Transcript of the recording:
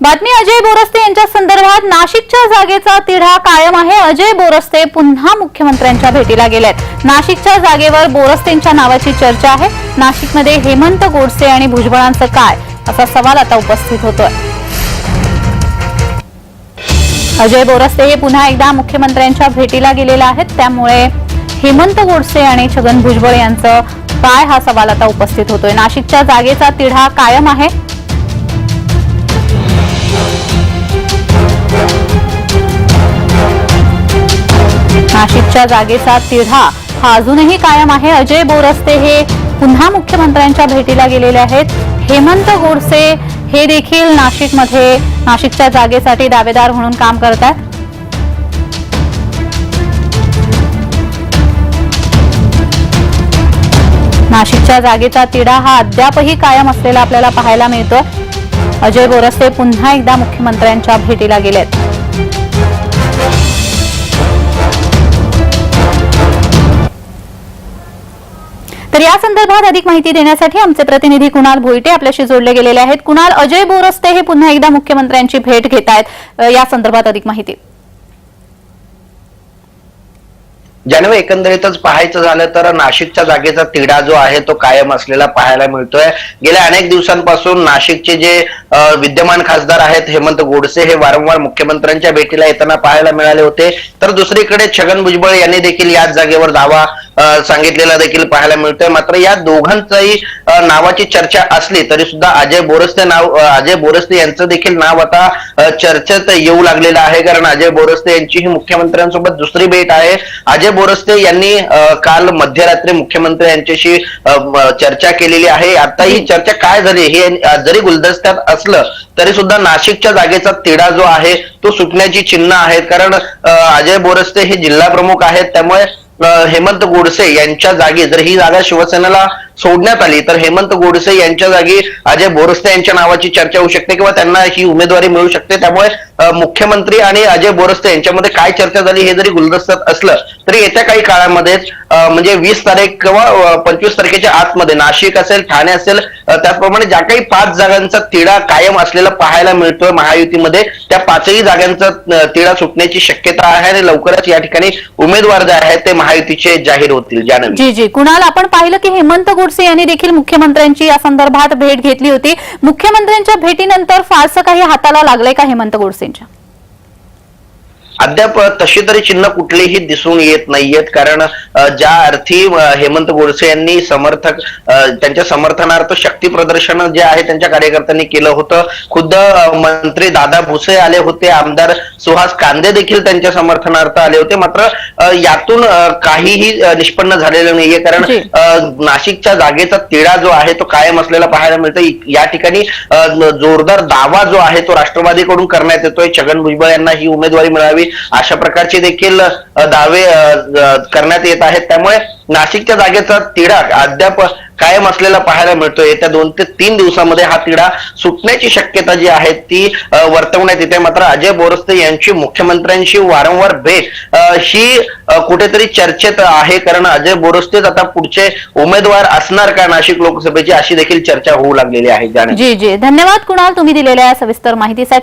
बातमी अजय बोरस्ते यांच्या संदर्भात नाशिकच्या जागेचा तिढा कायम आहे. अजय बोरस्ते पुन्हा मुख्यमंत्र्यांच्या भेटीला गेलेत. नाशिकच्या जागेवर बोरस्तेंच्या नावाची चर्चा आहे. नाशिकमध्ये हेमंत गोडसे आणि भुजबळांचं काय? असा सवाल आता उपस्थित होतोय. अजय बोरस्ते हे पुन्हा एकदा मुख्यमंत्र्यांच्या भेटीला गेलेले आहेत. त्यामुळे हेमंत गोडसे आणि छगन भुजबळ यांचं काय हा सवाल आता उपस्थित होतोय. नाशिकच्या जागेचा तिढा कायम आहे. नाशिकच्या जागेचा तिढा हा अजूनही कायम आहे. अजय बोरस्ते हे पुन्हा मुख्यमंत्र्यांच्या भेटीला गेलेले आहेत. हेमंत गोडसे हे देखील नाशिकमध्ये नाशिकच्या जागेसाठी दावेदार म्हणून काम करतात नाशिकच्या जागेचा तिढा हा अद्यापही कायम असलेला आपल्याला पाहायला मिळतोय. अजय बोरस्ते पुन्हा एकदा मुख्यमंत्र्यांच्या भेटीला गेलेत. तर या संदर्भात अधिक माहिती देण्यासाठी आमचे प्रतिनिधी कुणाल भोईटे आपल्याशी जोडले गेलेले आहेत. कुणाल अजय बोरस्ते हे पुन्हा एकदा मुख्यमंत्र्यांची भेट घेत आहेत या संदर्भात अधिक माहिती. ज्याने एकंदरीतच पाहायचं झालं तर नाशिकच्या जागेचा तिढा जो आहे तो कायम असलेला पाहायला मिळतोय. गेल्या अनेक दिवसांपासून नाशिकचे जे विद्यमान खासदार आहेत हेमंत गोडसे हे वारंवार मुख्यमंत्र्यांच्या भेटीला येताना पाहायला मिळाले होते. तर दुसरीकडे छगन भुजबळ यांनी देखील याच जागेवर दावा सांगितलेला देखील पाहायला मिळतोय. मात्र या दोघांचाही नावाची चर्चा असली तरी सुद्धा अजय बोरस्ते नाव अजय बोरस्ते यांचं देखील नाव आता चर्चेत येऊ लागलेलं आहे. कारण अजय बोरस्ते यांची ही मुख्यमंत्र्यांसोबत दुसरी भेट आहे. अजय बोरस्ते यांनी काल मध्यरात्री मुख्यमंत्री यांच्याशी चर्चा केलेली आहे. आता ही चर्चा काय झाली? हे जरी गुलदस्त्यात असलं तरी सुद्धा नाशिकच्या जागेचा तिढा जो आहे तो सुटण्याची चिन्ह आहेत. कारण अजय बोरस्ते हे जिल्हा प्रमुख आहेत. त्यामुळे हेमंत गोडसे यांच्या जागी जर ही जागा शिवसेनेला सोडण्यात आली तर हेमंत गोडसे यांच्या जागी अजय बोरस्ते यांच्या नावाची चर्चा होऊ शकते किंवा त्यांना ही उमेदवारी मिळू शकते. त्यामुळे मुख्यमंत्री आणि अजय बोरस्ते यांच्यामध्ये काय चर्चा झाली हे जरी गुलदस्त्यात असलं तरी येत्या काही काळामध्ये म्हणजे वीस तारीख किंवा पंचवीस तारखेच्या आतमध्ये नाशिक असेल ठाणे असेल त्याचप्रमाणे ज्या काही पाच जागांचा तिढा कायम असलेला पाहायला मिळतोय महायुतीमध्ये त्या पाचही जागांचा तिडा तिढा सुटण्याची शक्यता आहे आणि लवकरच या ठिकाणी उमेदवार जे आहेत ते महायुतीचे जाहीर होतील जानवी जी जी. कुणाल आपण पाहिलं की हेमंत गोडसे यांनी देखील मुख्यमंत्र्यांची या संदर्भात भेट घेतली होती. मुख्यमंत्र्यांच्या भेटीनंतर फारसं काही हाताला लागलंय का हेमंत गोडसे? गोडसेंच्या अद्याप तशी तरी चिन्ह कुठलीही दिसून येत नाहीयेत. कारण ज्या अर्थी हेमंत गोडसे यांनी समर्थक त्यांच्या समर्थनार्थ शक्ती प्रदर्शन जे आहे त्यांच्या कार्यकर्त्यांनी केलं होतं. खुद्द मंत्री दादा भुसे आले होते आमदार सुहास कांदे देखील त्यांच्या समर्थनार्थ आले होते. मात्र यातून काहीही निष्पन्न झालेलं नाहीये. कारण नाशिकच्या जागेचा तिढा जो आहे तो कायम असलेला पाहायला मिळतो या ठिकाणी जोरदार दावा जो आहे तो राष्ट्रवादीकडून करण्यात येतोय. छगन भुजबळ यांना ही उमेदवारी मिळावी. अशा प्रकारचे देखील दावे करण्यात येत आहेत. त्यामुळे नाशिकच्या जागेचा तिढा अद्याप कायम असलेला पाहायला मिळतोय. येत्या दोन ते तीन दिवसामध्ये हा तिढा सुटण्याची शक्यता जी आहे ती वर्तवण्यात येते. मात्र अजय बोरस्ते यांची मुख्यमंत्र्यांशी वारंवार भेट ही कुठेतरी चर्चेत आहे. कारण अजय बोरस्तेच आता पुढचे उमेदवार असणार का नाशिक लोकसभेची अशी देखील चर्चा होऊ लागलेली आहे जी जी. धन्यवाद कुणाल. तुम्ही दिलेल्या सविस्तर माहितीसाठी